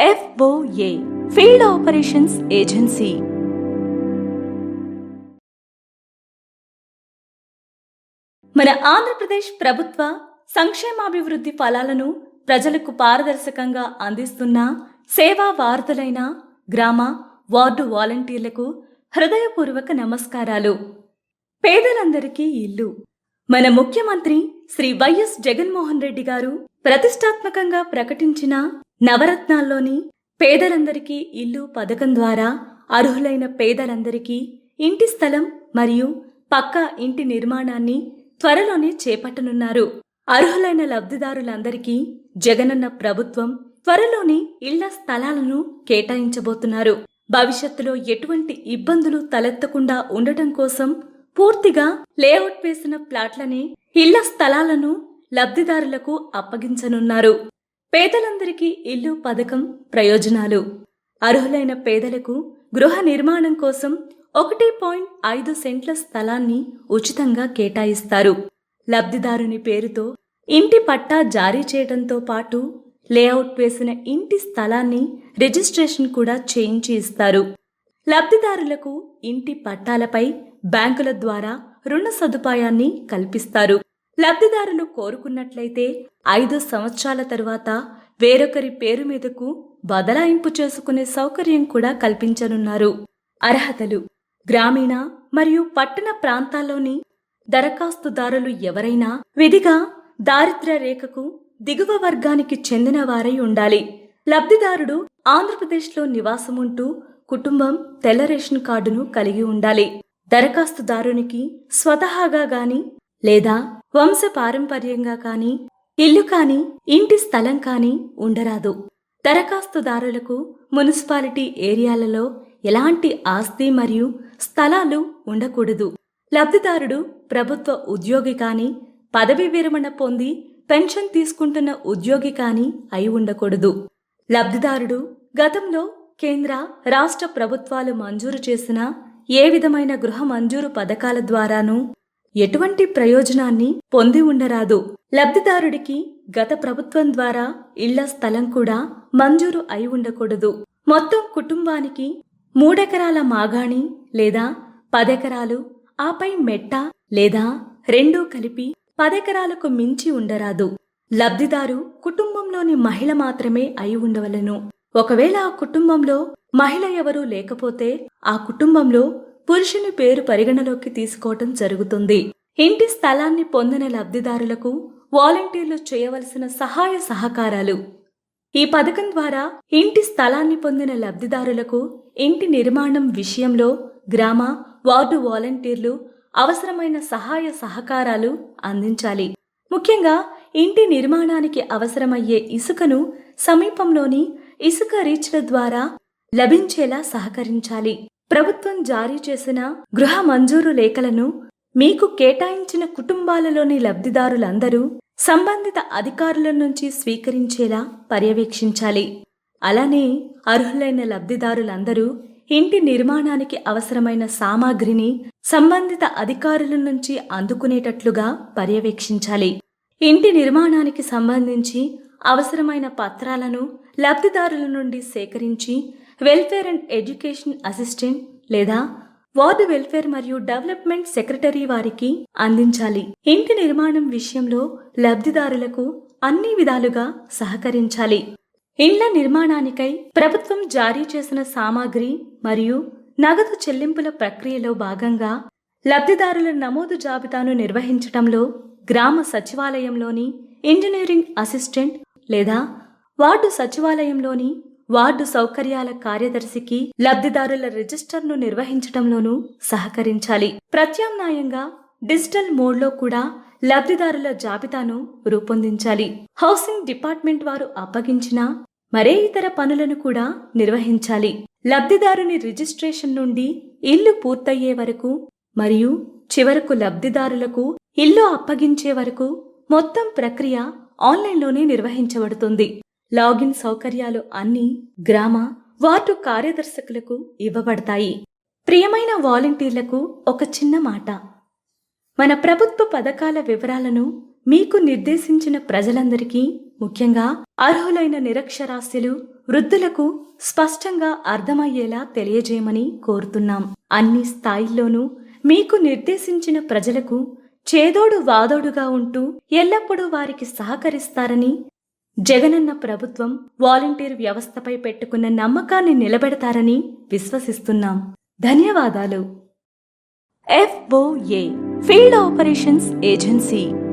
FOA field operations agency. మన ఆంధ్రప్రదేశ్ ప్రభుత్వ సంక్షేమాభివృద్ధి ఫలాలను ప్రజలకు పారదర్శకంగా అందిస్తున్న సేవా వార్తలైన గ్రామ వార్డు వాలంటీర్లకు హృదయపూర్వక నమస్కారాలు. పేదలందరికీ ఇల్లు. మన ముఖ్యమంత్రి శ్రీ వైఎస్ జగన్మోహన్ రెడ్డి గారు ప్రతిష్టాత్మకంగా ప్రకటించిన నవరత్నాల్లోని పేదలందరికీ ఇల్లు పథకం ద్వారా అర్హులైన పేదలందరికీ ఇంటి స్థలం మరియు పక్కా ఇంటి నిర్మాణాన్ని త్వరలోనే చేపట్టనున్నారు. అర్హులైన లబ్ధిదారులందరికీ జగనన్న ప్రభుత్వం త్వరలోనే ఇళ్ళ స్థలాలను కేటాయించబోతున్నారు. భవిష్యత్తులో ఎటువంటి ఇబ్బందులు తలెత్తకుండా ఉండటం కోసం పూర్తిగా లేఅవుట్ వేసిన ప్లాట్లని ఇళ్ళ స్థలాలను లబ్ధిదారులకు అప్పగించనున్నారు. పేదలందరికీ ఇల్లు పథకం ప్రయోజనాలు. అర్హులైన పేదలకు గృహ నిర్మాణం కోసం ఒకటి పాయింట్ ఐదు సెంట్ల స్థలాన్ని ఉచితంగా కేటాయిస్తారు. లబ్ధిదారుని పేరుతో ఇంటి పట్టా జారీ చేయడంతో పాటు లేఅవుట్ వేసిన ఇంటి స్థలాన్ని రిజిస్ట్రేషన్ కూడా చేయించి ఇస్తారు. లబ్ధిదారులకు ఇంటి పట్టాలపై బ్యాంకుల ద్వారా రుణ సదుపాయాన్ని కల్పిస్తారు. లబ్ధిదారులు కోరుకున్నట్లయితే ఐదు సంవత్సరాల తరువాత వేరొకరి పేరు మీదకు బదలాయింపు చేసుకునే సౌకర్యం కూడా కల్పించనున్నారు. అర్హతలు గ్రామీణ మరియు పట్టణ ప్రాంతాల్లోని దరఖాస్తుదారులు ఎవరైనా విధిగా దారిద్ర్య రేఖకు దిగువ వర్గానికి చెందిన వారై ఉండాలి. లబ్ధిదారుడు ఆంధ్రప్రదేశ్లో నివాసముంటూ కుటుంబం తెల్ల రేషన్ కార్డును కలిగి ఉండాలి. దరఖాస్తుదారునికి స్వతహాగా గాని లేదా వంశ పారంపర్యంగా కానీ ఇల్లు కానీ ఇంటి స్థలం కానీ ఉండరాదు. దరఖాస్తుదారులకు మున్సిపాలిటీ ఏరియాలలో ఎలాంటి ఆస్తి మరియు స్థలాలు ఉండకూడదు. లబ్ధిదారుడు ప్రభుత్వ ఉద్యోగి కాని పదవి విరమణ పొంది పెన్షన్ తీసుకుంటున్న ఉద్యోగి కాని అయి ఉండకూడదు. లబ్ధిదారుడు గతంలో కేంద్ర రాష్ట్ర ప్రభుత్వాలు మంజూరు చేసిన ఏ విధమైన గృహ మంజూరు పథకాల ద్వారానూ ఎటువంటి ప్రయోజనాన్ని పొంది ఉండరాదు. లబ్ధిదారుడికి గత ప్రభుత్వం ద్వారా ఇళ్ళ స్థలం కూడా మంజూరు అయి ఉండకూడదు. మొత్తం కుటుంబానికి మూడెకరాల మాగాణి లేదా పదెకరాలు ఆపై మెట్ట లేదా రెండూ కలిపి పదెకరాలకు మించి ఉండరాదు. లబ్ధిదారు కుటుంబంలోని మహిళ మాత్రమే అయి ఉండవలెను. ఒకవేళ ఆ కుటుంబంలో మహిళ ఎవరూ లేకపోతే ఆ కుటుంబంలో పురుషుని పేరు పరిగణలోకి తీసుకోవటం జరుగుతుంది. ఇంటి స్థలాన్ని పొందిన లబ్ధిదారులకు వాలంటీర్లు చేయవలసిన సహాయ సహకారాలు. ఈ పథకం ద్వారా ఇంటి స్థలాన్ని పొందిన లబ్ధిదారులకు ఇంటి నిర్మాణం విషయంలో గ్రామ వార్డు వాలంటీర్లు అవసరమైన సహాయ సహకారాలు అందించాలి. ముఖ్యంగా ఇంటి నిర్మాణానికి అవసరమయ్యే ఇసుకను సమీపంలోని ఇసుక రీచ్ల ద్వారా లభించేలా సహకరించాలి. ప్రభుత్వం జారీ చేసిన గృహ మంజూరు లేఖలను మీకు కేటాయించిన కుటుంబాలలోని లబ్ధిదారులందరూ సంబంధిత అధికారుల నుంచి స్వీకరించేలా పర్యవేక్షించాలి. అలానే అర్హులైన లబ్ధిదారులందరూ ఇంటి నిర్మాణానికి అవసరమైన సామాగ్రిని సంబంధిత అధికారుల నుంచి అందుకునేటట్లుగా పర్యవేక్షించాలి. ఇంటి నిర్మాణానికి సంబంధించి అవసరమైన పత్రాలను లబ్ధిదారుల నుండి సేకరించి వెల్ఫేర్ అండ్ ఎడ్యుకేషన్ అసిస్టెంట్ లేదా వార్డు వెల్ఫేర్ మరియు డెవలప్మెంట్ సెక్రటరీ వారికి అందించాలి. ఇంటి నిర్మాణం విషయంలో లబ్ధిదారులకు అన్ని విధాలుగా సహకరించాలి. ఇండ్ల నిర్మాణానికై ప్రభుత్వం జారీ చేసిన సామాగ్రి మరియు నగదు చెల్లింపుల ప్రక్రియలో భాగంగా లబ్ధిదారుల నమోదు జాబితాను నిర్వహించటంలో గ్రామ సచివాలయంలోని ఇంజనీరింగ్ అసిస్టెంట్ లేదా వార్డు సచివాలయంలోని వార్డు సౌకర్యాల కార్యదర్శికి లబ్ధిదారుల రిజిస్టర్ను నిర్వహించడంలోనూ సహకరించాలి. ప్రత్యామ్నాయంగా డిజిటల్ మోడ్లో కూడా లబ్ధిదారుల జాబితాను రూపొందించాలి. హౌసింగ్ డిపార్ట్మెంట్ వారు అప్పగించిన మరే ఇతర పనులను కూడా నిర్వహించాలి. లబ్ధిదారుని రిజిస్ట్రేషన్ నుండి ఇల్లు పూర్తయ్యే వరకు మరియు చివరకు లబ్ధిదారులకు ఇల్లు అప్పగించే వరకు మొత్తం ప్రక్రియ ఆన్లైన్లోనే నిర్వహించబడుతుంది. లాగిన్ సౌకర్యాలు అన్నీ గ్రామ వార్డు కార్యదర్శకులకు ఇవ్వబడతాయి. ప్రియమైన వాలంటీర్లకు ఒక చిన్న మాట. మన ప్రభుత్వ పథకాల వివరాలను మీకు నిర్దేశించిన ప్రజలందరికీ ముఖ్యంగా అర్హులైన నిరక్షరాస్యులు వృద్ధులకు స్పష్టంగా అర్థమయ్యేలా తెలియజేయమని కోరుతున్నాం. అన్ని స్థాయిల్లోనూ మీకు నిర్దేశించిన ప్రజలకు చేదోడు వాదోడుగా ఉంటూ ఎల్లప్పుడూ వారికి సహకరిస్తారని జగనన్న ప్రభుత్వం వాలంటీర్ వ్యవస్థపై పెట్టుకున్న నమ్మకాన్ని నిలబెడతారని విశ్వసిస్తున్నాం. ధన్యవాదాలు. FOA field operations agency.